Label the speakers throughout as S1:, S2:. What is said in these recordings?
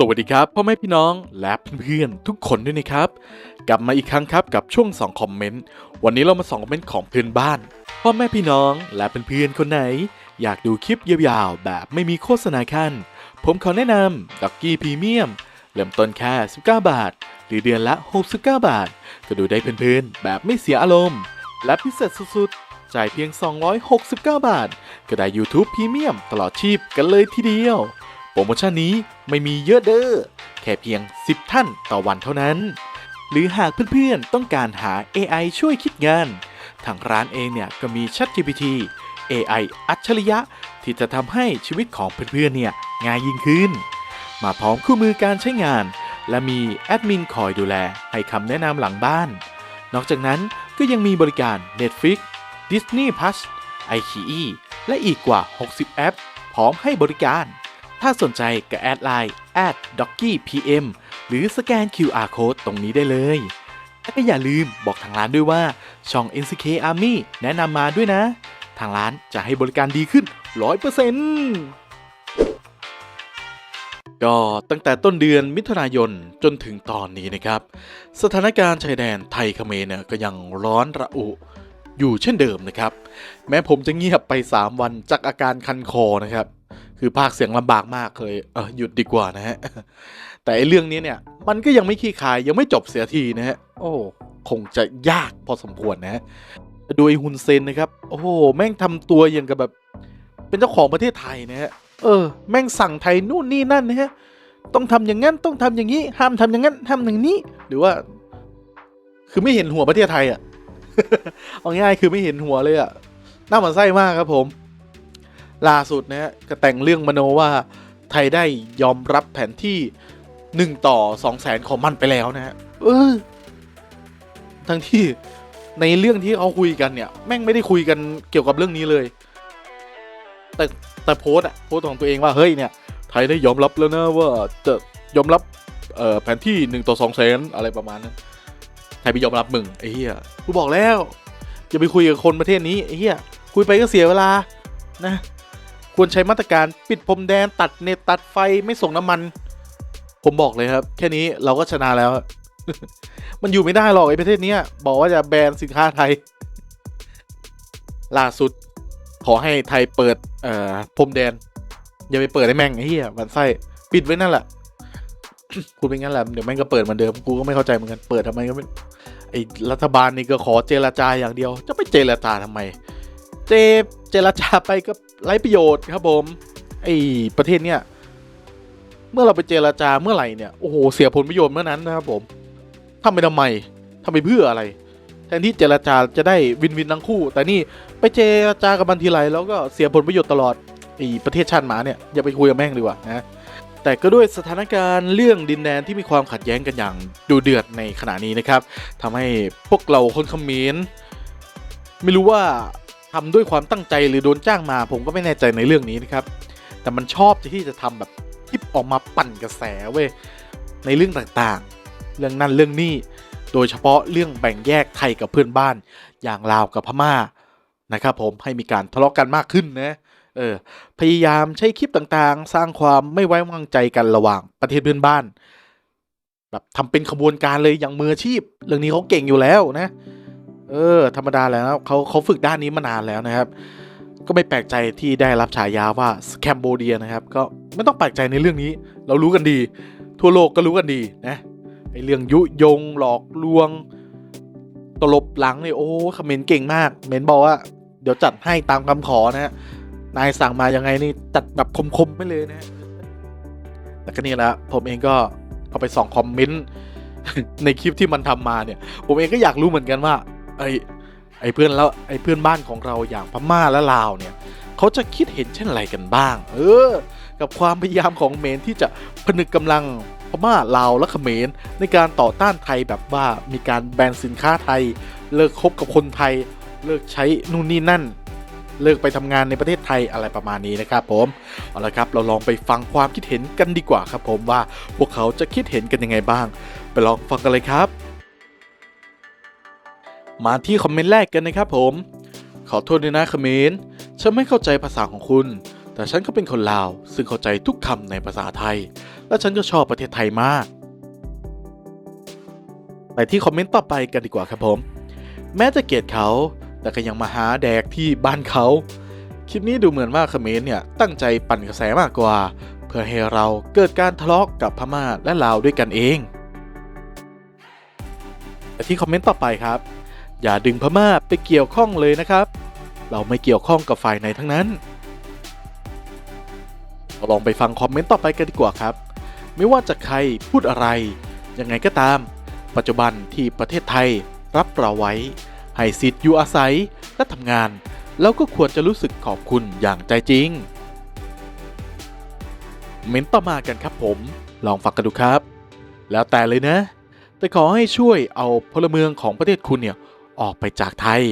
S1: สวัสดีครับพ่อแม่พี่น้องและเพื่อนๆทุกคนด้วยนะครับ กลับมาอีกครั้งครับกับช่วง2คอมเมนต์วันนี้เรามาส่องคอมเมนต์ของเพื่อนบ้าน พ่อแม่พี่น้องและเพื่อนๆคนไหน อยากดูคลิปยาวๆแบบไม่มีโฆษณาขั้น ผมขอแนะนำด็อกกี้พรีเมียมเริ่มต้นแค่19 บาท หรือเดือนละ 69 บาท ก็ดูได้เพลินๆแบบไม่เสียอารมณ์ และพิเศษสุดๆจ่ายเพียง 269 บาท ก็ได้ YouTube พรีเมียมตลอดชีพกันเลยทีเดียว โปรโมชั่นนี้ไม่มีเยอะเด้อ แค่เพียง 10 ท่านต่อวันเท่านั้น หรือหากเพื่อนๆต้องการหา AI ช่วยคิดงาน ทางร้านเองเนี่ยก็มี ChatGPT AI อัจฉริยะ ที่จะทำให้ชีวิตของเพื่อนๆเนี่ยง่ายยิ่งขึ้น มาพร้อมคู่มือการใช้งาน และมีแอดมินคอยดูแลให้คำแนะนำหลังบ้าน นอกจากนั้นก็ยังมีบริการ Netflix Disney Plus iQIYI และอีกกว่า 60 แอป พร้อมให้บริการ ถ้าสนใจก็แอดไลน์ at d o c k y pm หรือสแกน QR code ตรงนี้ได้เลยและก็อย่าลืมบอกทางร้านด้วยว่า ช่อง NCK Army แนะนำมาด้วยนะ ทางร้านจะให้บริการดีขึ้น 100%ก็ตั้งแต่ต้นเดือนมิถุนายนจนถึงตอนนี้นะครับ สถานการณ์ชายแดนไทยเขมรเนี่ยก็ยังร้อนระอุอยู่เช่นเดิมนะครับ แม้ผมจะเงียบไป 3 วันจากอาการคันคอนะครับ คือภาคเสียงลำบากมากเลยเออหยุดดีกว่านะฮะ แต่ไอเรื่องนี้เนี่ยมันก็ยังไม่ขี้คายยังไม่จบเสียทีนะฮะ โอ้คงจะยากพอสมควรนะฮะโดยฮุนเซนนะครับ โอ้โหแม่งทำตัวอย่างกับแบบ เป็นเจ้าของประเทศไทยนะฮะ เออ แม่งสั่งไทยนู่นนี่นั่นนะฮะ ต้องทำอย่างนั้นต้องทำอย่างนี้ ห้ามทำอย่างนั้นห้ามอย่างนี้ หรือว่า คือไม่เห็นหัวประเทศไทยอะเอาง่ายคือไม่เห็นหัวเลยอะน่าหมันไส้มากครับผม ล่าสุดนะฮะก็แต่งเรื่องมโนว่าไทยได้ยอมรับแผนที่หนึ่งต่อสองแสนของมันไปแล้วนะฮะเออ ทั้งที่ในเรื่องที่เขาคุยกันเนี่ย แม่งไม่ได้คุยกันเกี่ยวกับเรื่องนี้เลย แต่แต่โพส์อะโพสต์ของตัวเองว่าเฮ้ยเนี่ย ไทยได้ยอมรับแล้วนะว่าจะยอมรับเแผนที่หนึ่งต่อสองแสนอะไรประมาณนั้นไทยไปยอมรับมึงไอ้เหี้ยกูบอกแล้วอย่าไปคุยกับคนประเทศนี้ไอ้เหี้ยคุยไปก็เสียเวลานะ ควรใช้มาตรการปิดพรมแดนตัดเน็ตตัดไฟไม่ส่งน้ำมัน ผมบอกเลยครับ แค่นี้เราก็ชนะแล้ว มันอยู่ไม่ได้หรอกไอ้ประเทศนี้บอกว่าจะแบนสินค้าไทย ล่าสุด ขอให้ไทยเปิดเอ่อพรมแดน อย่าไปเปิดให้แม่งไอ้เหี้ยมันไส้ปิดไว้นั่นแหละพูดไปงั้นแหละเดี๋ยวแม่งก็เปิดเหมือนเดิมกูก็ไม่เข้าใจเหมือนกันเปิดทำไมก็ไม่ไอรัฐบาลนี่ก็ขอเจรจาอย่างเดียว จะไปเจรจาทำไม เจเจรจาไปก็ไร้ประโยชน์ครับผมไอ้ประเทศเนี้ยเมื่อเราไปเจรจาเมื่อไหร่เนี่ยโอ้โหเสียผลประโยชน์เมื่อนั้นนะครับผมทำไปทำไมทำไปเพื่ออะไร แทนที่เจรจาจะได้วินวินทั้งคู่ แต่นี่ไปเจรจากับมันทีไรแล้วก็เสียผลประโยชน์ตลอดไอ้ประเทศชาติหมาเนี่ยอย่าไปคุยกับแม่งดีกว่านะแต่ก็ด้วยสถานการณ์เรื่องดินแดนที่มีความขัดแย้งกันอย่างดูเดือดในขณะนี้นะครับทำให้พวกเราคนคอมเขมรไม่รู้ว่า ทำด้วยความตั้งใจหรือโดนจ้างมา ผมก็ไม่แน่ใจในเรื่องนี้นะครับ แต่มันชอบที่จะทำแบบคลิปออกมาปั่นกระแสเว้ยในเรื่องต่างๆ เรื่องนั้นเรื่องนี้โดยเฉพาะเรื่องแบ่งแยกไทยกับเพื่อนบ้าน อย่างลาวกับพม่านะครับผมให้มีการทะเลาะกันมากขึ้นนะเออพยายามใช้คลิปต่างๆ สร้างความไม่ไว้วางใจกันระหว่างประเทศเพื่อนบ้าน แบบทำเป็นขบวนการเลยอย่างมืออาชีพ เรื่องนี้เขาเก่งอยู่แล้วนะ เออ ธรรมดาแล้วเขาเขาฝึกด้านนี้มานานแล้วนะครับ ก็ไม่แปลกใจที่ได้รับฉายาว่าแคมโบเดียนะครับ ก็ไม่ต้องแปลกใจในเรื่องนี้ เรารู้กันดี ทั่วโลกก็รู้กันดีนะไอเรื่องยุยงหลอกลวง ตลบหลังเนี่ยโอ้คอมเมนต์เก่งมากเมนบอกว่า เดี๋ยวจัดให้ตามคำขอนะฮะนายสั่งมายังไงนี่จัดแบบคมๆไปเลยนะแต่ก็นี่แหละผมเองก็เอาไปส่องคอมเมนต์ในคลิปที่มันทำมาเนี่ย ผมเองก็อยากรู้เหมือนกันว่า ไอ้ไอ้เพื่อนแล้วไอ้เพื่อนบ้านของเราอย่างพม่าและลาวเนี่ยเขาจะคิดเห็นเช่นไรกันบ้าง เออ กับความพยายามของเมรที่จะผนึกกำลังพม่าลาวและเขมร ในการต่อต้านไทยแบบว่ามีการแบนสินค้าไทย เลิกคบกับคนไทย เลิกใช้นู่นนี่นั่น เลิกไปทำงานในประเทศไทยอะไรประมาณนี้นะครับผมเอาละครับเราลองไปฟังความคิดเห็นกันดีกว่าครับผมว่าพวกเขาจะคิดเห็นกันยังไงบ้าง ไปลองฟังกันเลยครับ มาที่คอมเมนต์แรกกันนะครับผม ขอโทษด้วยนะเขมรฉันไม่เข้าใจภาษาของคุณ แต่ฉันก็เป็นคนลาว ซึ่งเข้าใจทุกคำในภาษาไทย และฉันก็ชอบประเทศไทยมาก ไปที่คอมเมนต์ต่อไปกันดีกว่าครับผม แม้จะเกลียดเขา แต่ก็ยังมาหาแดกที่บ้านเขา คลิปนี้ดูเหมือนว่าคอมเขมรเนี่ยตั้งใจปั่นกระแสมากกว่า เพื่อให้เราเกิดการทะเลาะกกับพม่าและลาวด้วยกันเองไปที่คอมเมนต์ต่อไปครับ อย่าดึงพม่าไปเกี่ยวข้องเลยนะครับ เราไม่เกี่ยวข้องกับฝ่ายไหนทั้งนั้นลองไปฟังคอมเมนต์ต่อไปกันดีกว่าครับ ไม่ว่าจะใครพูดอะไรยังไงก็ตาม ปัจจุบันที่ประเทศไทยรับเราไว้ ให้สิทธิ์อยู่อาศัยและทำงาน แล้วก็ควรจะรู้สึกขอบคุณอย่างใจจริง เม้นต์ต่อมากันครับผม ลองฟังกันดูครับ แล้วแต่เลยนะ แต่ขอให้ช่วยเอาพลเมืองของประเทศคุณเนี่ย ออกไปจากไทย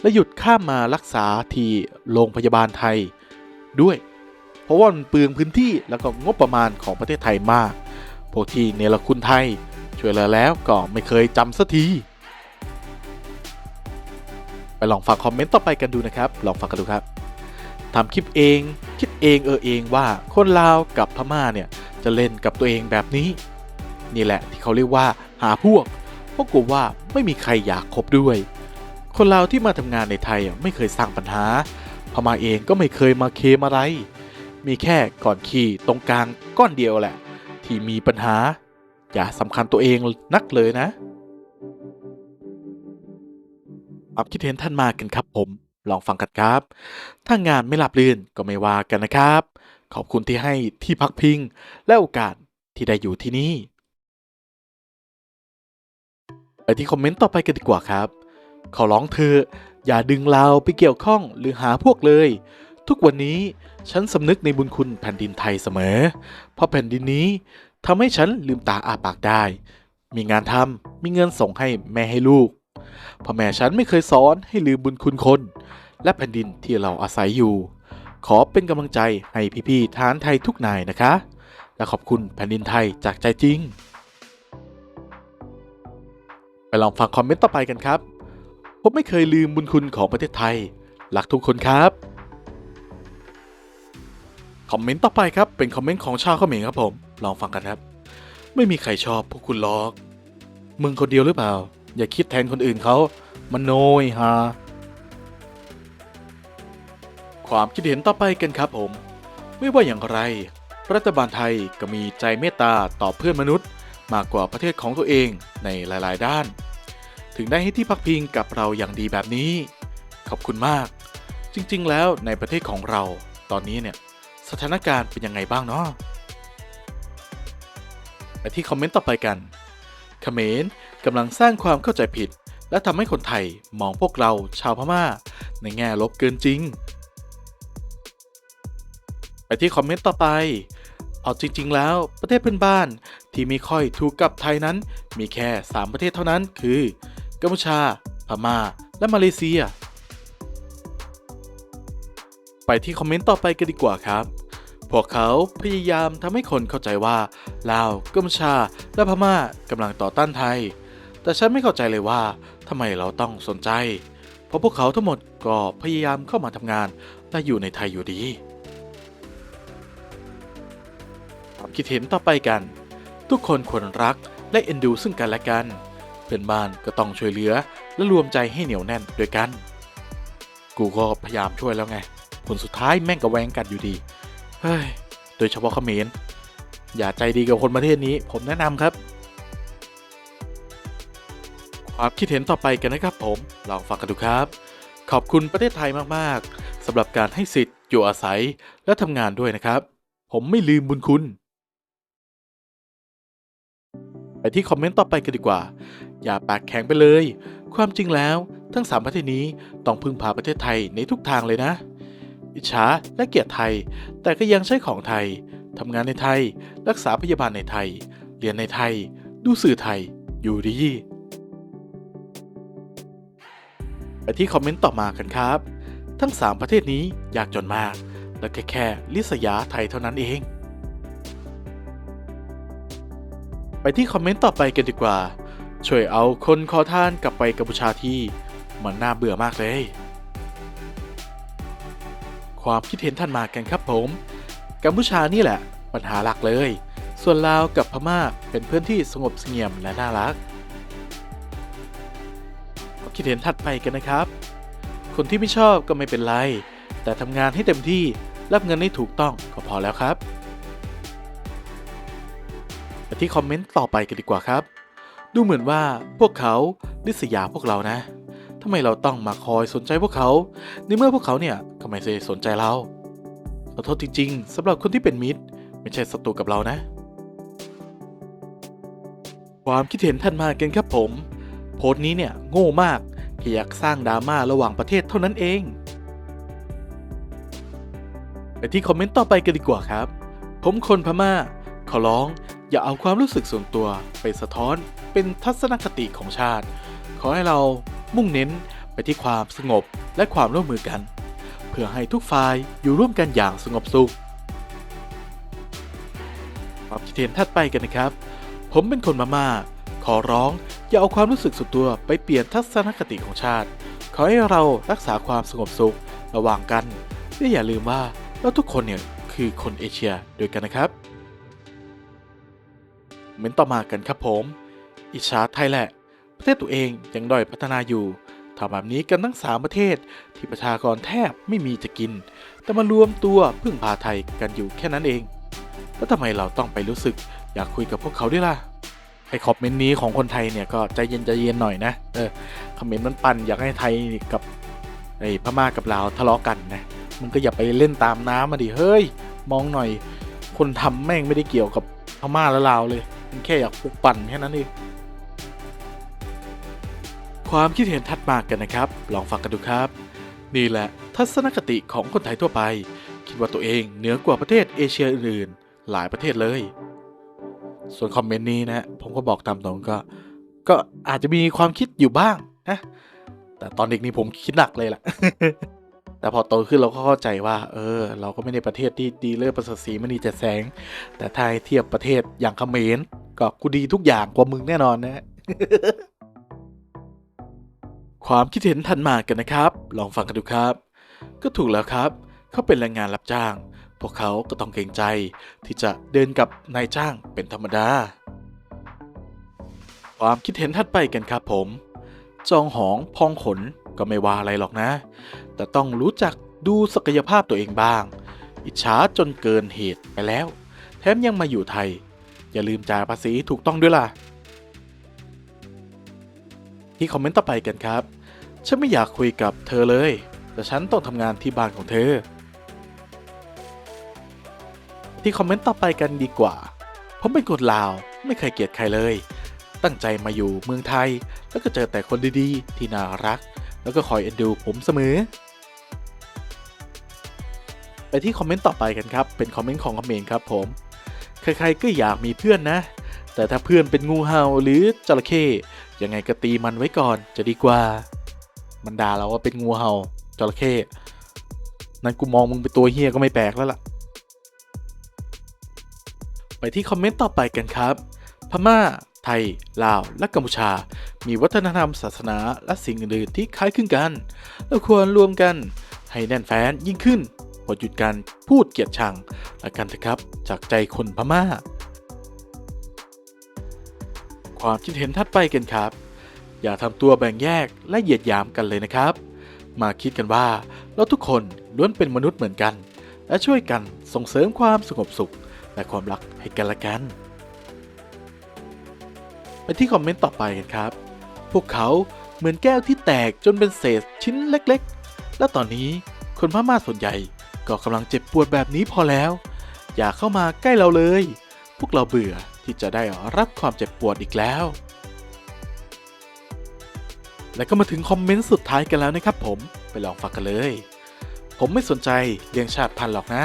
S1: และหยุดข้ามมารักษาที่โรงพยาบาลไทยด้วย เพราะว่ามันเปลืองพื้นที่แล้วก็งบประมาณของประเทศไทยมาก พวกที่เนรคุณไทย ช่วยเหลือแล้วก็ไม่เคยจำสักทีไปลองฟังคอมเมนต์ต่อไปกันดูนะครับ ลองฟังกันดูครับทำคลิปเอง คิดเองเออเองว่าคนลาวกับพม่าเนี่ยจะเล่นกับตัวเองแบบนี้ นี่แหละที่เขาเรียกว่าหาพวก เพราะกลัวว่าไม่มีใครอยากคบด้วย คนลาวที่มาทำงานในไทยไม่เคยสร้างปัญหาพม่าเองก็ไม่เคยมาเคมอะไร มีแค่ก่อนขี่ตรงกลางก้อนเดียวแหละ ที่มีปัญหา อย่าสำคัญตัวเองนักเลยนะความคิดเห็นท่านมากันครับผม ลองฟังกันครับ ถ้างานไม่หลับลื่นก็ไม่ว่ากันนะครับ ขอบคุณที่ให้ที่พักพิง และโอกาสที่ได้อยู่ที่นี่ ไปที่คอมเมนต์ต่อไปกันดีกว่าครับ ขอร้องเธออย่าดึงเราไปเกี่ยวข้องหรือหาพวกเลย ทุกวันนี้ฉันสำนึกในบุญคุณแผ่นดินไทยเสมอ เพราะแผ่นดินนี้ทำให้ฉันลืมตาอาปากได้ มีงานทำมีเงินส่งให้แม่ให้ลูกพ่อแม่ฉันไม่เคยสอนให้ลืมบุญคุณคน และแผ่นดินที่เราอาศัยอยู่ ขอเป็นกำลังใจให้พี่ๆทหารไทยทุกนายนะคะ และขอบคุณแผ่นดินไทยจากใจจริง ลองฟังคอมเมนต์ต่อไปกันครับ ผมไม่เคยลืมบุญคุณของประเทศไทย รักทุกคนครับ คอมเมนต์ต่อไปครับ เป็นคอมเมนต์ของชาวเขมรครับผม ลองฟังกันครับ ไม่มีใครชอบพวกคุณหรอก มึงคนเดียวหรือเปล่า อย่าคิดแทนคนอื่นเขามันโนยฮาความคิดเห็นต่อไปกันครับผม ไม่ว่าอย่างไร รัฐบาลไทยก็มีใจเมตตาต่อเพื่อนมนุษย์ มากกว่าประเทศของตัวเองในหลายๆ ด้าน ถึงได้ให้ที่พักพิงกับเราอย่างดีแบบนี้ ขอบคุณมาก จริงๆ แล้วในประเทศของเราตอนนี้เนี่ยสถานการณ์เป็นยังไงบ้างเนาะไปที่คอมเมนต์ต่อไปกันเขมรกำลังสร้างความเข้าใจผิด และทำให้คนไทยมองพวกเราชาวพม่า ในแง่ลบเกินจริง ไปที่คอมเมนต์ต่อไป เอาจริง ๆ แล้วประเทศเพื่อนบ้าน ที่มีค่อยถูกกับไทยนั้น มีแค่ 3 ประเทศเท่านั้น คือกัมพูชา พม่า และมาเลเซีย ไปที่คอมเมนต์ต่อไปกันดีกว่าครับ พวกเขาพยายามทำให้คนเข้าใจว่าลาวกัมพูชา และพม่ากำลังต่อต้านไทย แต่ฉันไม่เข้าใจเลยว่าทำไมเราต้องสนใจ เพราะพวกเขาทั้งหมดก็พยายามเข้ามาทำงานและอยู่ในไทยอยู่ดีความคิดเห็นต่อไปกัน ทุกคนควรรักและเอ็นดูซึ่งกันและกัน เพื่อนบ้านก็ต้องช่วยเหลือและรวมใจให้เหนียวแน่นด้วยกัน กูก็พยายามช่วยแล้วไง ผลสุดท้ายแม่งก็แวงกันอยู่ดี เฮ้ย โดยเฉพาะเขมร อย่าใจดีกับคนประเทศนี้ ผมแนะนำครับ ความคิดเห็นต่อไปกันนะครับผม ลองฟังกันดูครับ ขอบคุณประเทศไทยมาก ๆสำหรับการให้สิทธิ์อยู่อาศัยและทำงานด้วยนะครับ ผมไม่ลืมบุญคุณ ไปที่คอมเมนต์ต่อไปกันดีกว่า อย่าปากแข็งไปเลย ความจริงแล้วทั้ง 3 ประเทศนี้ต้องพึ่งพาประเทศไทยในทุกทางเลยนะ อิจฉาและเกลียดไทย แต่ก็ยังใช้ของไทยทำงานในไทย รักษาพยาบาลในไทย เรียนในไทย ดูสื่อไทย อยู่ดีไปที่คอมเมนต์ต่อมากันครับ ทั้ง 3 ประเทศนี้ยากจนมาก และแค่แค่ลิษยาไทยเท่านั้นเอง ไปที่คอมเมนต์ต่อไปกันดีกว่า ช่วยเอาคนขอทานกลับไปกัมพูชาที่มันน่าเบื่อมากเลย ความคิดเห็นท่านมากันครับผม กัมพูชานี่แหละปัญหาหลักเลย ส่วนลาวกับพม่าเป็นเพื่อนที่สงบเสงี่ยมและน่ารักความคิดเห็นถัดไปกันนะครับ คนที่ไม่ชอบก็ไม่เป็นไร แต่ทำงานให้เต็มที่รับเงินให้ถูกต้องก็พอแล้วครับ ไปที่คอมเมนต์ต่อไปกันดีกว่าครับ ดูเหมือนว่าพวกเขาลิษยาพวกเรานะทำไมเราต้องมาคอยสนใจพวกเขาในเมื่อพวกเขาเนี่ยก็ไม่ได้สนใจเราขอโทษจริงๆสำหรับคนที่เป็นมิตร ไม่ใช่ศัตรูกับเรานะ ความคิดเห็นท่านมากันครับผม โพสต์นี้เนี่ยโง่มากแค่อยากสร้างดราม่าระหว่างประเทศเท่านั้นเองไปที่คอมเมนต์ต่อไปกันดีกว่าครับ ผมคนพม่า ขอร้อง อย่าเอาความรู้สึกส่วนตัวไปสะท้อนเป็นทัศนคติของชาติ ขอให้เรามุ่งเน้นไปที่ความสงบและความร่วมมือกัน เพื่อให้ทุกฝ่ายอยู่ร่วมกันอย่างสงบสุขความคิดเห็นถัดไปกันนะครับ ผมเป็นคนมาม่าขอร้องอย่าเอาความรู้สึกส่วนตัวไปเปลี่ยนทัศนคติของชาติ ขอให้เรารักษาความสงบสุขระหว่างกันและอย่าลืมว่าเราทุกคนเนี่ยคือคนเอเชียด้วยกันนะครับ เหม้นต่อมากันครับผม อิจฉาไทยแหละ ประเทศตัวเองยังด้อยพัฒนาอยู่ทำแบบนี้กันทั้งสามประเทศที่ประชากรแทบไม่มีจะกิน แต่มารวมตัวพึ่งพาไทยกันอยู่แค่นั้นเอง แล้วทำไมเราต้องไปรู้สึกอยากคุยกับพวกเขาด้วยล่ะไอ้คอมเมนต์นี้ของคนไทยเนี่ยก็ใจเย็นใจเย็นหน่อยนะ เออคอมเมนต์มันปั่นอยากให้ไทยกับไอ้พม่ากับลาวทะเลาะกันนะ มึงก็อย่าไปเล่นตามน้ำมาดิ เฮ้ย มองหน่อย คนทำแม่งไม่ได้เกี่ยวกับพม่าและลาวเลย มันแค่อยากปลุกปั่นแค่นั้นเองความคิดเห็นถัดมากันนะครับ ลองฟังกันดูครับ นี่แหละทัศนคติของคนไทยทั่วไป คิดว่าตัวเองเหนือกว่าประเทศเอเชียอื่นๆ หลายประเทศเลย ส่วนคอมเมนต์นี้นะผมก็บอกตามตรงก็ ก็อาจจะมีความคิดอยู่บ้างนะแต่ตอนเด็กนี่ผมคิดหนักเลยล่ะ แต่พอโตขึ้นเราก็เข้าใจว่า เออ เราก็ไม่ได้ประเทศที่ดีเลิศประเสริฐศรีมณีเจ็ดแสง แต่ถ้าให้เทียบประเทศอย่างเขมร ก็กูดีทุกอย่างกว่ามึงแน่นอนนะความคิดเห็นทันมากันนะครับ ลองฟังกันดูครับ ก็ถูกแล้วครับ เขาเป็นแรงงานรับจ้าง พวกเขาก็ต้องเกรงใจ ที่จะเดินกับนายจ้างเป็นธรรมดา ความคิดเห็นถัดไปกันครับผม จองหองพองขนก็ไม่ว่าอะไรหรอกนะ แต่ต้องรู้จักดูศักยภาพตัวเองบ้าง อิจฉาจนเกินเหตุไปแล้ว แถมยังมาอยู่ไทย อย่าลืมจ่ายภาษีถูกต้องด้วยล่ะ ที่คอมเมนต์ต่อไปกันครับ ฉันไม่อยากคุยกับเธอเลย แต่ฉันต้องทำงานที่บ้านของเธอ ที่คอมเมนต์ต่อไปกันดีกว่า ผมเป็นคนลาวไม่เคยเกลียดใครเลย ตั้งใจมาอยู่เมืองไทย แล้วก็เจอแต่คนดีๆ ที่น่ารัก แล้วก็คอยเอ็นดูผมเสมอไปที่คอมเมนต์ต่อไปกันครับ เป็นคอมเมนต์ของคอมเมนต์ครับผม ใครๆก็อยากมีเพื่อนนะ แต่ถ้าเพื่อนเป็นงูเห่าหรือจระเข้ยังไงก็ตีมันไว้ก่อนจะดีกว่า มันด่าเราว่าเป็นงูเห่าจระเข้นั่นกูมองมึงเป็นตัวเฮียก็ไม่แปลกแล้วล่ะ ไปที่คอมเมนต์ต่อไปกันครับ พม่า ไทย ลาว และกัมพูชา มีวัฒนธรรมศาสนาและสิ่งอื่นๆที่คล้ายคลึงกันเราควรรวมกันให้แน่นแฟ้นยิ่งขึ้น หมดหยุดการพูดเกลียดชังและกันเถอะครับ จากใจคนพม่า ความคิดเห็นถัดไปกันครับ อย่าทำตัวแบ่งแยกและเหยียดหยามกันเลยนะครับ มาคิดกันว่าเราทุกคนล้วนเป็นมนุษย์เหมือนกัน และช่วยกันส่งเสริมความสงบสุข และความรักให้กันและกันไปที่คอมเมนต์ต่อไปกันครับ พวกเขาเหมือนแก้วที่แตกจนเป็นเศษชิ้นเล็กๆ และตอนนี้คนพม่าส่วนใหญ่ ก็กำลังเจ็บปวดแบบนี้พอแล้ว อย่าเข้ามาใกล้เราเลย พวกเราเบื่อที่จะได้รับความเจ็บปวดอีกแล้ว และก็มาถึงคอมเมนต์สุดท้ายกันแล้วนะครับผมไปลองฟังกันเลย ผมไม่สนใจเรื่องชาติพันธุ์หรอกนะ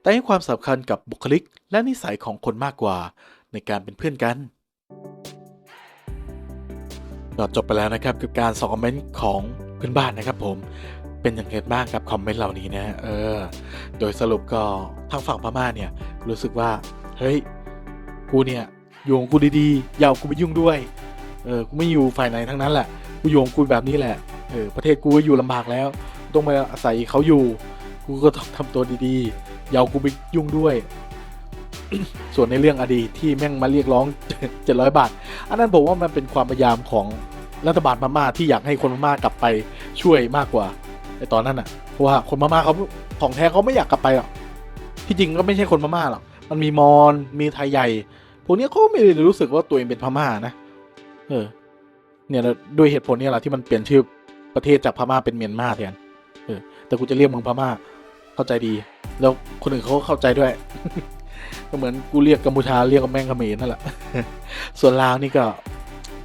S1: แต่ให้ความสำคัญกับบุคลิกและนิสัยของคนมากกว่าในการเป็นเพื่อนกันก็จบไปแล้วนะครับกับการสองคอมเมนต์ของเพื่อนบ้านนะครับผม เป็นอย่างไรบ้างครับคอมเมนต์เหล่านี้นะเออ โดยสรุปก็ทางฝั่งพม่าเนี่ยรู้สึกว่า เฮ้ย กูเนี่ยอยู่ของกูดีๆอย่าเอากูไปยุ่งด้วย เออ กูไม่อยู่ฝ่ายไหนทั้งนั้นแหละ กูอยู่ของกูแบบนี้แหละ เออ ประเทศกูก็อยู่ลำบากแล้ว ต้องมาอาศัยเขาอยู่ กูกูก็ต้องทำตัวดีๆอย่าเอากูไปยุ่งด้วย ส่วนในเรื่องอดีตที่แม่งมาเรียกร้อง700บาท อันนั้นผมว่ามันเป็นความพยายามของรัฐบาลพม่าที่อยากให้คนพม่ากลับไปช่วยมากกว่า ไอตอนนั้นอะเพราะว่าคนพม่าเขาของแท้เขาไม่อยากกลับไปหรอกที่จริงก็ไม่ใช่คนพม่าหรอกมันมีมอญมีไทยใหญ่พวกนี้เขาไม่ได้รู้สึกว่าตัวเองเป็นพม่านะเออ เนี่ยด้วยเหตุผลนี้แหละที่มันเปลี่ยนชื่อประเทศจากพม่าเป็นเมียนมาแทนเออ แต่กูจะเรียกมึงพม่าเข้าใจดี แล้วคนอื่นเขาก็เข้าใจด้วย ก็เหมือนกูเรียกกัมพูชาเรียกกับแม่งเขมรนั่นแหละส่วนลาวนี่ก็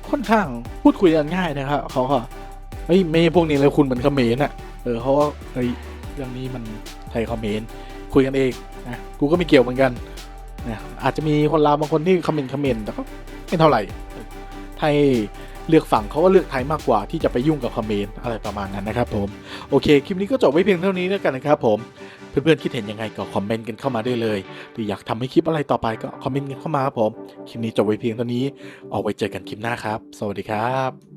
S1: ค่อนข้างพูดคุยกันง่ายนะครับเขาก็เฮ้ยไม่พวกนี้เลยคุณเหมือนเขมรอะ เออเขาก็เฮ้ยเรื่องนี้มันไทยเขมรคุยกันเองนะกูก็ไม่เกี่ยวเหมือนกันนะอาจจะมีคนลาวบางคนที่คอมเมนต์คอมเมนต์แต่ก็ไม่เท่าไหร่ไทยเลือกฝั่งเขาก็เลือกไทยมากกว่าที่จะไปยุ่งกับคอมเมนต์อะไรประมาณนั้นนะครับผมโอเคคลิปนี้ก็จบไว้เพียงเท่านี้แล้วกันนะครับผมเพื่อนๆคิดเห็นยังไงก็คอมเมนต์กันเข้ามาได้เลยหรืออยากทำให้คลิปอะไรต่อไปก็คอมเมนต์กันเข้ามาครับผมคลิปนี้จบไว้เพียงเท่านี้เอาไว้เจอกันคลิปหน้าครับ สวัสดีครับ